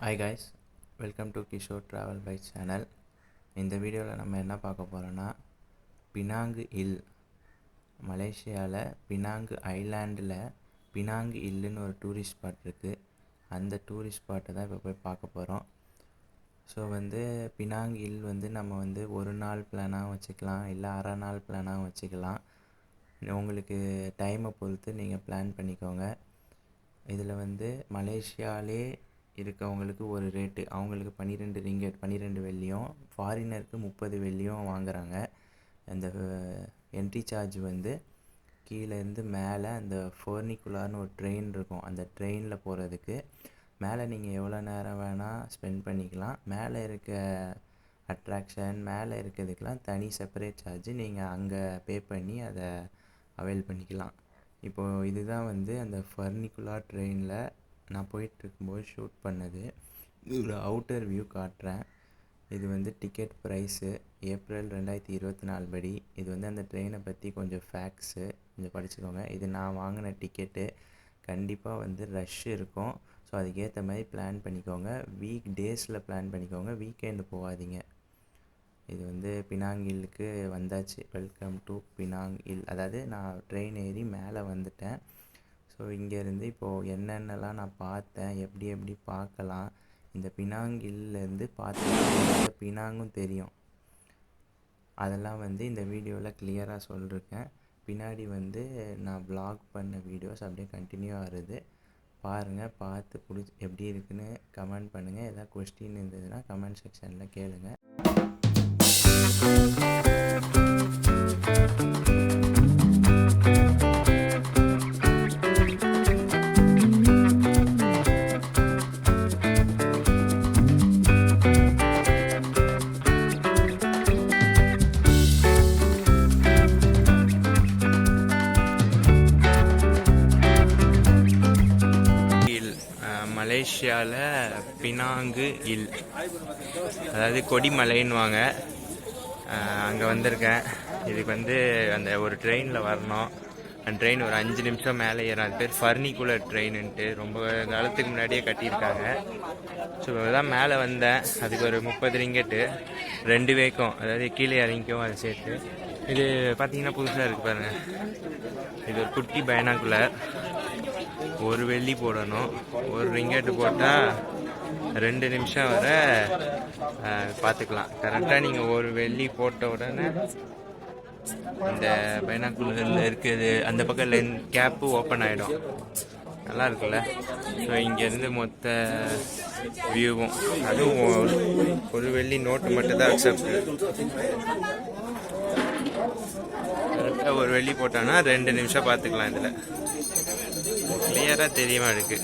Hi guys welcome to Kishore travel by channel இந்த வீடியோவில் நம்ம என்ன பார்க்க போகிறோன்னா பினாங்கு இல் மலேசியாவில் பினாங்கு ஐலாண்டில் பினாங்கு இல்லுன்னு ஒரு டூரிஸ்ட் ஸ்பாட் இருக்குது அந்த டூரிஸ்ட் ஸ்பாட்டை தான் இப்போ போய் பார்க்க போகிறோம் ஸோ வந்து பினாங் இல் வந்து நம்ம வந்து ஒரு நாள் பிளானாக வச்சுக்கலாம் இல்லை அரை நாள் பிளானாக வச்சுக்கலாம். உங்களுக்கு டைமை பொறுத்து நீங்கள் பிளான் பண்ணிக்கோங்க. இதில் வந்து மலேசியாலே இருக்கவங்களுக்கு ஒரு ரேட்டு அவங்களுக்கு பன்னிரெண்டு ரிங்கெட் பன்னிரெண்டு வெள்ளியும் ஃபாரினருக்கு முப்பது வெள்ளியும் வாங்குறாங்க. அந்த என்ட்ரி சார்ஜ் வந்து கீழேருந்து மேலே அந்த ஃபோர்னிகுலார்னு ஒரு ட்ரெயின் இருக்கும். அந்த ட்ரெயினில் போகிறதுக்கு மேலே நீங்கள் எவ்வளோ நேரம் வேணால் ஸ்பெண்ட் பண்ணிக்கலாம். மேலே இருக்க அட்ராக்ஷன் மேலே இருக்கிறதுக்கெலாம் தனி செப்பரேட் சார்ஜ் நீங்கள் அங்கே பே பண்ணி அதை அவைல் பண்ணிக்கலாம். இப்போது இதுதான் வந்து அந்த ஃபர்னிகுலார் ட்ரெயினில் நான் போயிட்டுருக்கும்போது ஷூட் பண்ணது. இது ஒரு அவுட்டர் வியூ காட்டுறேன். இது வந்து டிக்கெட் ப்ரைஸு ஏப்ரல் ரெண்டாயிரத்தி இருபத்தி நாலு படி. இது வந்து அந்த ட்ரெயினை பற்றி கொஞ்சம் ஃபேக்ஸு கொஞ்சம் படிச்சுக்கோங்க. இது நான் வாங்கின டிக்கெட்டு கண்டிப்பாக வந்து ரஷ் இருக்கும். ஸோ அதுக்கேற்ற மாதிரி பிளான் பண்ணிக்கோங்க. வீக் டேஸில் பிளான் பண்ணிக்கோங்க. வீக்கெண்டு போகாதீங்க. இது வந்து பினாங் ஹில்லுக்கு வந்தாச்சு. வெல்கம் டு பினாங் ஹில் அதாவது நான் ட்ரெயின் ஏறி மேலே வந்துட்டேன். ஸோ இங்கேருந்து இப்போது என்னென்னலாம் நான் பார்த்தேன் எப்படி எப்படி பார்க்கலாம் இந்த பினாங் ஹில்லேருந்து பார்த்து பினாங்கும் தெரியும். அதெல்லாம் வந்து இந்த வீடியோவில் கிளியராக சொல்லியிருக்கேன் பின்னாடி வந்து நான் ப்ளாக் பண்ண வீடியோஸ் அப்படியே கண்டினியூ ஆகுது பாருங்கள் பார்த்து பிடிச்சி எப்படி இருக்குன்னு கமெண்ட் பண்ணுங்கள் எதாவது கொஸ்டின் இருந்ததுன்னா கமெண்ட் செக்ஷனில் கேளுங்கள் மலேசியாவில் பினாங்கு இல் அதாவது கொடிமலைன்னுவாங்க. அங்கே வந்திருக்கேன். இதுக்கு வந்து அந்த ஒரு ட்ரெயினில் வரணும். அந்த ட்ரெயின் ஒரு அஞ்சு நிமிஷம் மேலே ஏறும். அது பேர் ஃபர்னிகுலர் ட்ரெயின்னுட்டு ரொம்ப காலத்துக்கு முன்னாடியே கட்டியிருக்காங்க. ஸோ தான் மேலே வந்தேன். அதுக்கு ஒரு முப்பது ரிங்கெட்டு. ரெண்டு வேக்கும். அதாவது கீழே இறங்கிக்கும் அது சேர்த்து. இது பார்த்தீங்கன்னா புதுசாக இருக்குது பாருங்கள் இது ஒரு குட்டி பைனாக்குலர் ஒரு வெள்ளி போடணும். ஒரு ரிங்கெட்டு போட்டால் ரெண்டு நிமிஷம் வர பார்த்துக்கலாம் கரெக்டாக நீங்கள் ஒரு வெள்ளி போட்ட உடனே இந்த பைனாக்குலரில் இருக்குது அந்த பக்கம் லென் கேப்பு ஓப்பன் ஆகிடும் நல்லா இருக்குல்ல? ஸோ இங்கேருந்து மொத்த வியூவும் அதுவும் ஒரு- வெள்ளி நோட்டு மட்டும் தான் அக்செப்ட் கரெக்டாக ஒரு வெள்ளி போட்டோன்னா ரெண்டு நிமிஷம் பார்த்துக்கலாம் இதில். கிளியராக தெரியுமா இருக்கு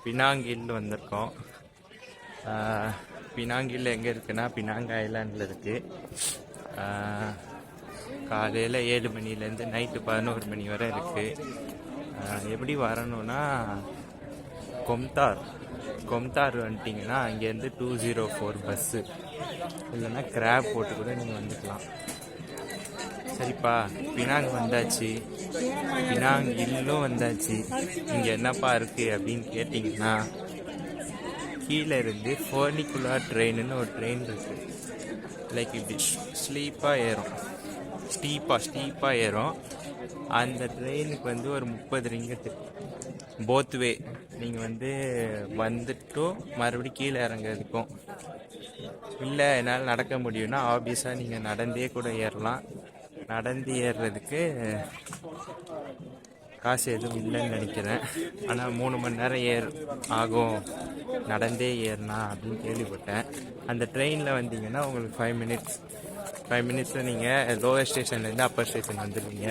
பினாங்கில் வந்திருக்கோம். ஆஹ், பினாங்கில் எங்கே இருக்குன்னா பினாங் ஐலாண்டில் இருக்குது காலையில் ஏழு மணிலேருந்து நைட்டு பதினோரு மணி வரை இருக்குது எப்படி வரணும்னா கொம்தார். கொம்தார் வந்துட்டிங்கன்னா அங்கேருந்து டூ ஜீரோ ஃபோர் பஸ்ஸு இல்லைன்னா கிராப் போட்டு கூட நீங்கள் வந்துக்கலாம். சரிப்பா பினாங் வந்தாச்சு. பினாங் இல்லும் வந்தாச்சு. இங்கே என்னப்பா இருக்குது அப்படின்னு கேட்டிங்கன்னா கீழே இருந்து ஃபோர்னிகுலர் ட்ரெயின்னு ஒரு ட்ரெயின் இருக்குது லைக் இப்படி ஸ்லீப்பாக ஏறும். ஸ்டீப்பாக ஸ்டீப்பாக ஏறும். அந்த ட்ரெயினுக்கு வந்து ஒரு முப்பது ரிங்கத்து போத் வே நீங்கள் வந்து வந்துட்டும் மறுபடியும் கீழே இறங்குறதுக்கும். இல்லை என்னால் நடக்க முடியும்னா ஆப்வியஸாக நீங்கள் நடந்தே கூட ஏறலாம். நடந்து ஏறுறதுக்கு காசு எதுவும் இல்லைன்னு நினைக்கிறேன். ஆனால் மூணு மணி நேரம் ஏர் ஆகும். நடந்தே ஏறினா அப்படின்னு கேள்விப்பட்டேன். அந்த ட்ரெயினில் வந்தீங்கன்னா உங்களுக்கு ஃபைவ் மினிட்ஸ் ஃபைவ் மினிட்ஸில் நீங்கள் லோவர் ஸ்டேஷன்லேருந்து அப்பர் ஸ்டேஷன் வந்துடுவீங்க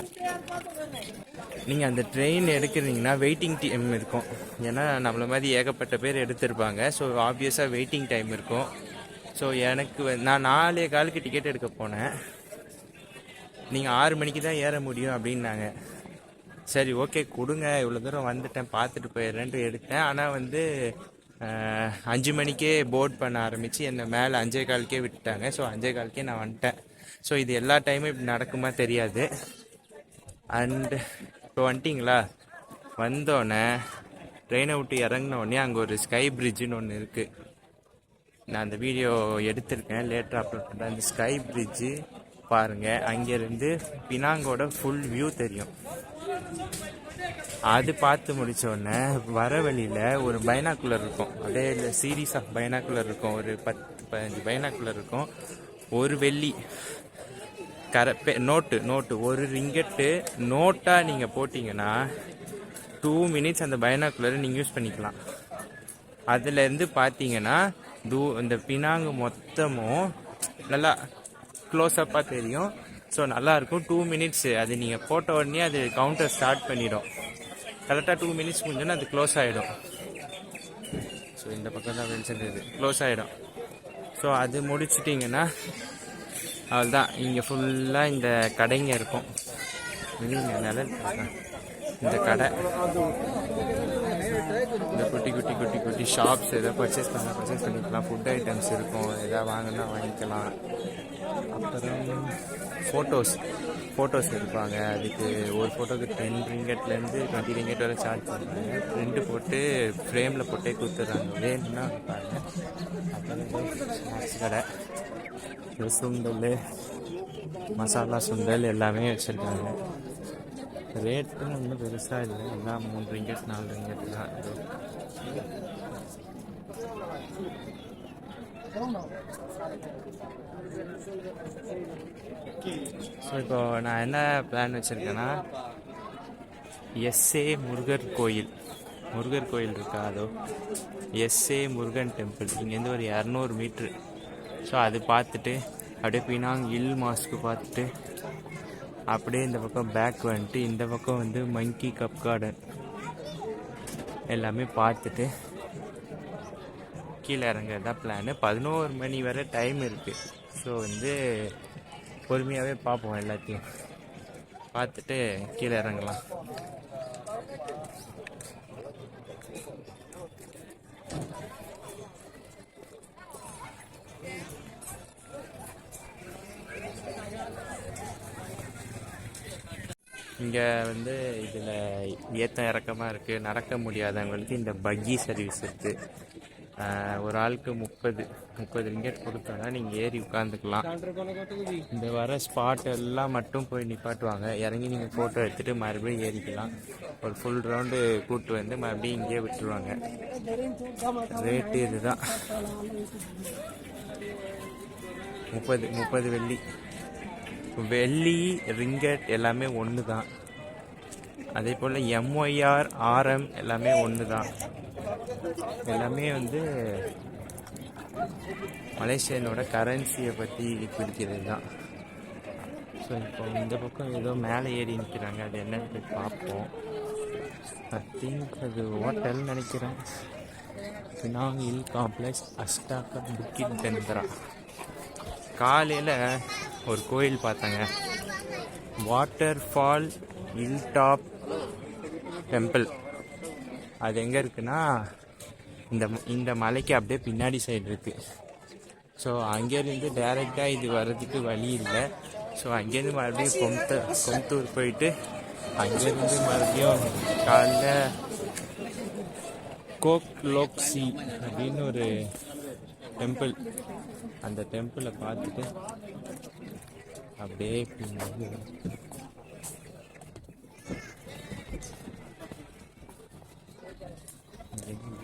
நீங்கள் அந்த ட்ரெயின் எடுக்கிறீங்கன்னா வெயிட்டிங் டைம் இருக்கும். ஏன்னா நம்மளை மாதிரி ஏகப்பட்ட பேர் எடுத்திருப்பாங்க. ஸோ ஆப்வியஸாக வெயிட்டிங் டைம் இருக்கும். ஸோ எனக்கு நான் நாலே காலுக்கு டிக்கெட் எடுக்க போனேன். நீங்கள் ஆறு மணிக்கு தான் ஏற முடியும் அப்படின்னாங்க. சரி ஓகே கொடுங்க. இவ்வளோ தூரம் வந்துட்டேன். பார்த்துட்டு போயிடுறேன்ட்டு எடுத்தேன். ஆனால் வந்து அஞ்சு மணிக்கே போர்ட் பண்ண ஆரம்பித்து என்னை மேலே அஞ்சே காலுக்கே விட்டுட்டாங்க. ஸோ அஞ்சே காலுக்கே நான் வந்துட்டேன். ஸோ இது எல்லா டைமும் இப்படி நடக்குமா தெரியாது. அண்டு இப்போ வந்துட்டிங்களா? வந்தோடனே ட்ரெயினை விட்டு இறங்கினோடனே அங்கே ஒரு ஸ்கை பிரிட்ஜுன்னு ஒன்று இருக்குது நான் அந்த வீடியோ எடுத்திருக்கேன். லேட்டர் அப்லோட் பண்ணுறேன் அந்த ஸ்கை பிரிட்ஜு பாருங்கள் அங்கேருந்து பினாங்கோட ஃபுல் வியூ தெரியும். அது பார்த்து முடித்தோடனே வர வழியில் ஒரு பைனாக்குலர் இருக்கும். அப்படியே இல்லை சீரீஸ் ஆஃப் பைனாக்குலர் இருக்கும். ஒரு பத்து பதினஞ்சு பைனாக்குலர் இருக்கும். ஒரு வெள்ளி கர பெ- நோட்டு நோட்டு ஒரு ரிங்கெட்டு நோட்டாக நீங்கள் போட்டிங்கன்னா டூ மினிட்ஸ் அந்த பைனாக்குலரை நீங்கள் யூஸ் பண்ணிக்கலாம். அதுலேருந்து பார்த்தீங்கன்னா தூ இந்த பினாங்கு மொத்தமும் நல்லா க்ளோஸ்அப்பாக தெரியும். ஸோ நல்லாயிருக்கும் டூ மினிட்ஸ் அது நீங்கள் போட்ட உடனே அது கவுண்டர் ஸ்டார்ட் பண்ணிடும். கரெக்டாக டூ மினிட்ஸ் முடிஞ்சோன்னா அது க்ளோஸ் ஆகிடும் ஸோ இந்த பக்கம் தான் வெளிச்சம் இது க்ளோஸ் ஆகிடும் ஸோ அது முடிச்சிட்டிங்கன்னா அவ்வளோதான் இங்கே ஃபுல்லாக இந்த கடைங்க இருக்கும். வெளியில் நிழல் இந்த கடை. இந்த குட்டி குட்டி குட்டி குட்டி ஷாப்ஸ் எதாவது பர்ச்சேஸ் பண்ணால் பர்ச்சேஸ் பண்ணிக்கலாம். ஃபுட் ஐட்டம்ஸ் இருக்கும். எதாவது வாங்கினா வாங்கிக்கலாம். அப்புறம் ஃபோட்டோஸ் ஃபோட்டோஸ் எடுப்பாங்க. அதுக்கு ஒரு ஃபோட்டோக்கு டென் ரிங்கெட்லேருந்து டுவெண்ட்டி ரிங்கெட் வரை சார்ஜ் பண்ணுறாங்க பிரிண்ட் போட்டு ஃப்ரேமில் போட்டே கொடுத்துட்றாங்க. வேணும்னா பாருங்க அப்புறம் ஸ்நாக்ஸ் கடை. சுண்டல் மசாலா சுண்டல் எல்லாமே வச்சுருக்காங்க. ரேட்டும் ஒன்றும் பெருசாக இல்லை. எல்லாம் மூணு ரிங்கெட் நாலு ரிங்கெட் தான். ஸோ இப்போ நான் என்ன பிளான் வச்சுருக்கேன்னா எஸ்ஏ முருகர் கோயில். முருகர் கோயில் இருக்கா அதோ? எஸ்ஏ முருகன் டெம்பிள் இங்கேருந்து ஒரு இரநூறு மீட்ரு ஸோ அது பார்த்துட்டு அப்படியே பினாங் இல் மாஸ்க்கு பார்த்துட்டு அப்படியே இந்த பக்கம் பேக் வந்துட்டு இந்த பக்கம் வந்து மங்கி கப் கார்டன் எல்லாமே பார்த்துட்டு கீழே இறங்குறது தான் பிளானு பதினோரு மணி வரை டைம் இருக்குது ஸோ வந்து பொறுமையாகவே பார்ப்போம் எல்லாத்தையும். பார்த்துட்டு கீழே இறங்கலாம். இங்கே வந்து இதில் ஏற்றம் இறக்கமாக இருக்குது நடக்க முடியாதவங்களுக்கு இந்த பக்கி சர்வீஸ் இருக்குது ஒரு ஆளுக்கு முப்பது முப்பது ரிங்கெட் கொடுத்தோன்னா நீங்கள் ஏறி உட்காந்துக்கலாம் இந்த வர ஸ்பாட் எல்லாம் மட்டும் போய் நிப்பாட்டுவாங்க. இறங்கி நீங்கள் ஃபோட்டோ எடுத்துகிட்டு மறுபடியும் ஏறிக்கலாம். ஒரு ஃபுல் ரவுண்டு கூட்டு வந்து மறுபடியும் இங்கேயே விட்டுருவாங்க. ரேட்டு இதுதான். முப்பது முப்பது வெள்ளி. வெள்ளி ரிங்கட் எல்லாமே ஒன்று தான் அதே போல் எம்ஒய்ஆர் ஆர்எம் எல்லாமே ஒன்று தான் எல்லாமே வந்து மலேசியனோட கரன்சியை பற்றி பிடிக்கிறது தான் ஸோ இப்போ இந்த பக்கம் ஏதோ மேலே ஏறி நிற்கிறாங்க அது என்னன்னு போய் பார்ப்போம். ஐ திங்க் அது ஹோட்டல் நினைக்கிறேன். Penang hill complex Astaka Bukit Bendera காலையில் ஒரு கோயில் பார்த்தாங்க. Water fall hill top temple அது எங்கே இருக்குன்னா இந்த இந்த மலைக்கு அப்படியே பின்னாடி சைடு இருக்குது ஸோ அங்கேருந்து டைரெக்டாக இது வர்றதுக்கு வழி இல்லை. ஸோ அங்கேருந்து மறுபடியும் கொம்த கொம்தூர் போயிட்டு அங்கேருந்து மறுபடியும் காலைல கோக் லோக்சி அப்படின்னு ஒரு டெம்பிள் அந்த டெம்பிளை பார்த்துட்டு அப்படியே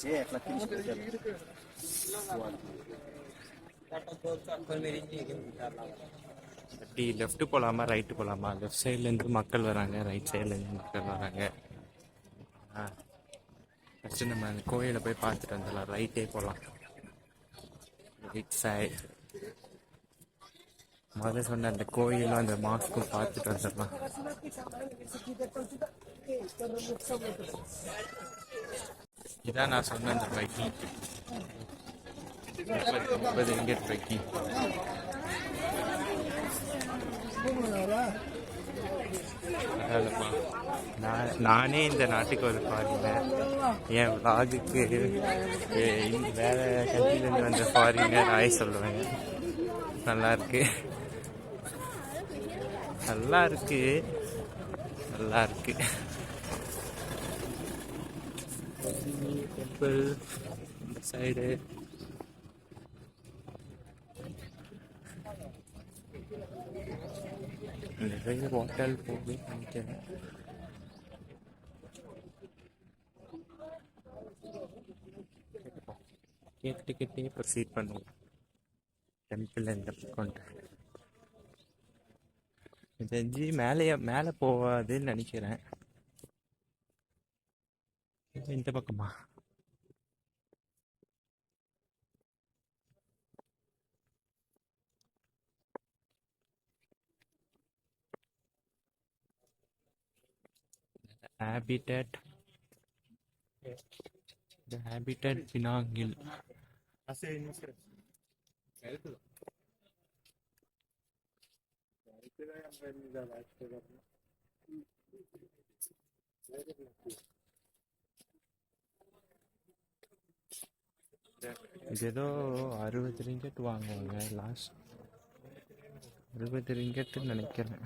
వచ్చి అట్లా அப்படி லெஃப்ட் போகலாமா ரைட்டு போகலாமா லெஃப்ட் சைட்லேருந்து மக்கள் வராங்க ரைட் சைட்லேருந்து மக்கள் வராங்க. ஃபஸ்ட்டு நம்ம அந்த கோயிலை போய் பார்த்துட்டு வந்துடலாம். ரைட்டே போகலாம் ரைட் சைடு மொதல் சொன்ன அந்த கோயிலும் அந்த மாஸ்க்கும் பார்த்துட்டு வந்துடலாம். இதான் நான் சொன்ன அந்த பைக்கி முப்பது ரிங்கெட் பைக்கி நான் நானே இந்த நாட்டுக்கு ஒரு ஃபாரினர் என் விலாகுக்கு வேற கண்ட்ரிலேருந்து வந்த ஃபாரினர் ஆய் சொல்லுவேன். நல்லா இருக்கு. நல்லா இருக்கு. நல்லா இருக்கு. டெம்பிள் இந்த சைடு நிறைய ஹோட்டல் போகுது நினைக்கிறேன் கேட்டுக்கிட்டே ப்ரொசீட் பண்ணுவோம். டெம்பிள் இந்த பக்கம் தெரிஞ்சு மேலே மேலே போகாதுன்னு நினைக்கிறேன். இந்த பக்கமா? habitat the habitat pinangil இது ஏதோ அறுபது ரிங்கெட் வாங்குவாங்க லாஸ்ட் அறுபது ரிங்கெட்டுன்னு நினைக்கிறேன்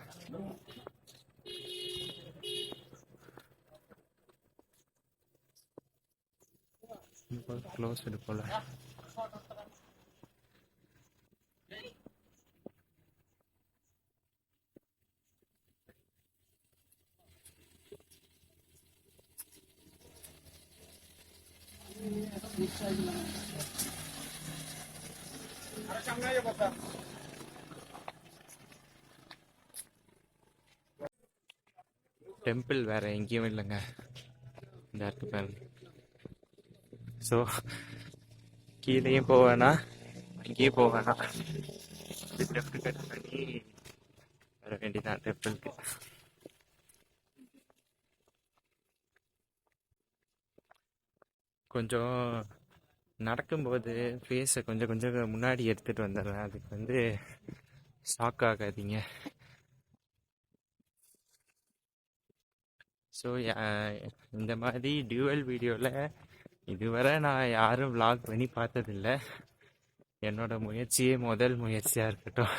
இப்போ க்ளோஸ் போல டெம்பிள் வேற எங்கேயும் இல்லைங்க இந்த இருக்கு பாருங்க ஸோ கீழேயும் போவேனா அங்கேயும் போவேனா லெஃப்ட் கட் பண்ணி வர வேண்டியதான் டெம்பிளுக்கு கொஞ்சம் நடக்கும்போது ஃபேஸை கொஞ்சம் கொஞ்சம் முன்னாடி எடுத்துகிட்டு வந்துடுறேன் அதுக்கு வந்து ஷாக் ஆகாதீங்க ஸோ இந்த மாதிரி டியூவல் வீடியோவில் இதுவரை நான் யாரும் vlog பண்ணி பார்த்ததில்ல. என்னோட முயற்சியே முதல் முயற்சியாக இருக்கட்டும்.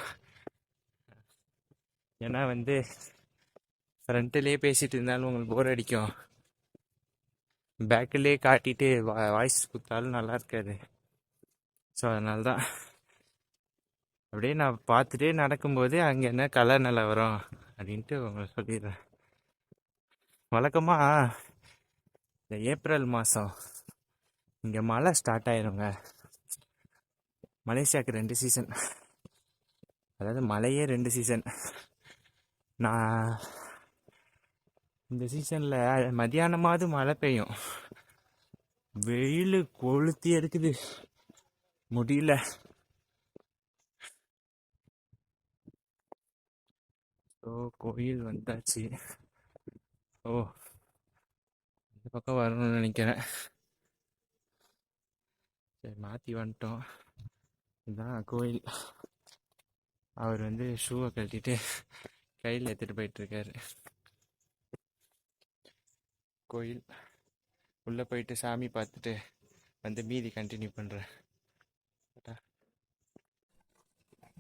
ஏன்னா வந்து ஃப்ரண்ட்லேயே பேசிட்டு இருந்தாலும் உங்களுக்கு போர் அடிக்கும். பேக்கிலே காட்டிட்டு வா வாய்ஸ் கொடுத்தாலும் நல்லா இருக்காது. ஸோ அதனால தான் அப்படியே நான் பார்த்துட்டே நடக்கும்போது அங்கே என்ன கலர் நல்லா வரும் அப்படின்ட்டு உங்களுக்கு சொல்லிடுறேன். வழக்கமாக இந்த ஏப்ரல் மாதம் இங்கே மழை ஸ்டார்ட் ஆயிருங்க. மலேசியாவுக்கு ரெண்டு சீசன் அதாவது மழையே ரெண்டு சீசன் நான் இந்த சீசனில் மதியானமாவது மழை பெய்யும். வெயில் கொளுத்தி எடுக்குது. முடியல. ஸோ கோயில் வந்தாச்சு. ஓ இந்த பக்கம் வரணும்னு நினைக்கிறேன். சரி மாற்றி வந்துட்டோம். இதுதான் கோயில். அவர் வந்து ஷூவை கட்டிட்டு கையில் எடுத்துகிட்டு போயிட்டுருக்காரு கோயில். உள்ளே போயிட்டு சாமி பார்த்துட்டு வந்து மீதி கண்டினியூ பண்ணுறேன்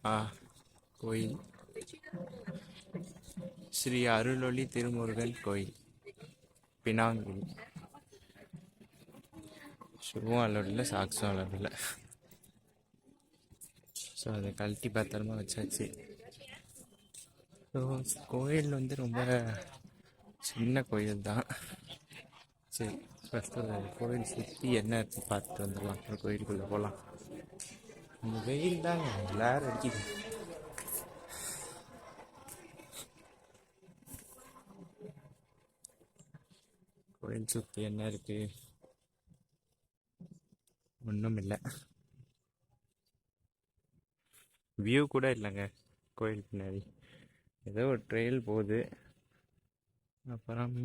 ஆ. கோயில். ஸ்ரீ அருளொளி திருமுருகன் கோயில். பினாங்கில் ஷூவும் அலோடு இல்லை சாக்ஸும் அலோடு இல்லை ஸோ அதை கழட்டி பத்திரமா வச்சாச்சு. ஸோ கோயில் வந்து ரொம்ப சின்ன கோயில் தான். சரி ஃபஸ்ட்டு கோயில் சுற்றி என்ன இருக்குன்னு பார்த்துட்டு வந்துடலாம். அப்புறம் கோயிலுக்குள்ளே போகலாம் இந்த வெயில் தான் எல்லாரும் அடிக்குது. கோயில் சுற்றி என்ன இருக்குது ஒன்றும் இல்லை வியூ கூட இல்லைங்க கோயில் பின்னாடி. ஏதோ ஒரு ட்ரெயில் போகுது. அப்புறம்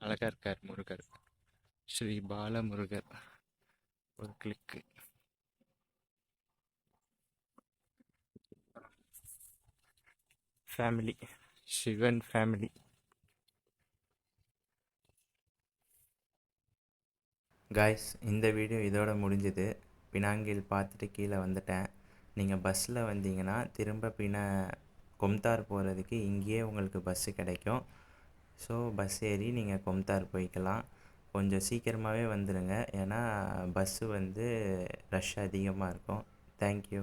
அழகா இருக்கார் முருகர். ஸ்ரீ பாலமுருகர். ஒரு click family Sivan family guys இந்த வீடியோ இதோட முடிஞ்சுது. பினாங்கில் பார்த்துட்டு கீழே வந்துட்டேன். நீங்கள் பஸ்ஸில் வந்தீங்கன்னா திரும்ப பின்ன கொம்தார் போகிறதுக்கு இங்கேயே உங்களுக்கு பஸ்ஸு கிடைக்கும். ஸோ பஸ் ஏறி நீங்கள் கொம்தார் போய்க்கலாம். கொஞ்சம் சீக்கிரமாகவே வந்துடுங்க ஏன்னா பஸ்ஸு வந்து ரஷ் அதிகமாக இருக்கும். தேங்க்யூ